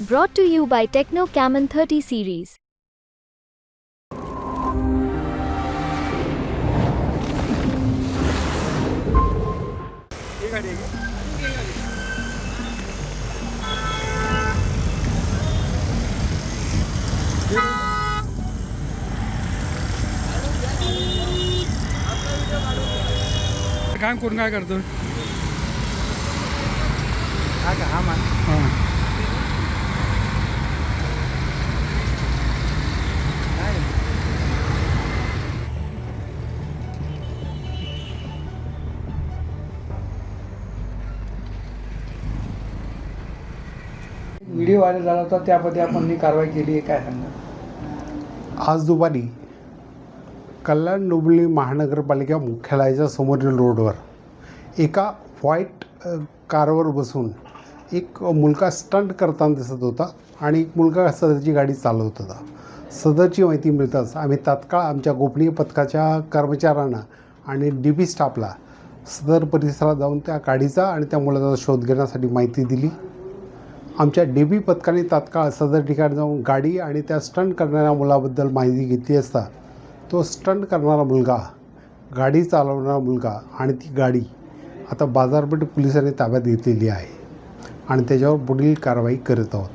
Brought to you by Techno Camon 30 series. काम करून काय करतो हा का हा मान हां व्हिडिओ व्हायरल झाला होता त्यामध्ये आपण कारवाई केली आहे काय सांगा आज दुपारी कल्याण डोंबिवली महानगरपालिका मुख्यालयाच्या समोरील रोडवर एका व्हाईट कारवर बसून एक मुलगा स्टंट करताना दिसत होता आणि एक मुलगा सदरची गाडी चालवत होता. सदरची माहिती मिळताच आम्ही तात्काळ आमच्या गोपनीय पथकाच्या कर्मचाऱ्यांना आणि डी बी स्टाफला सदर परिसरात जाऊन त्या गाडीचा आणि त्या मुलाचा शोध घेण्यासाठी माहिती दिली. आमच्या डी बी पथकाने तात्काळ सदर ठिकाणी जाऊन गाडी आणि त्या स्टंट करणाऱ्या मुलाबद्दल माहिती घेतली असता तो स्टंट करणारा मुलगा गाडी चालवणारा मुलगा आणि ती गाडी आता बाजारपेठ पोलिसांनी ताब्यात घेतलेली आहे आणि त्याच्यावर पुढील कारवाई करत आहोत.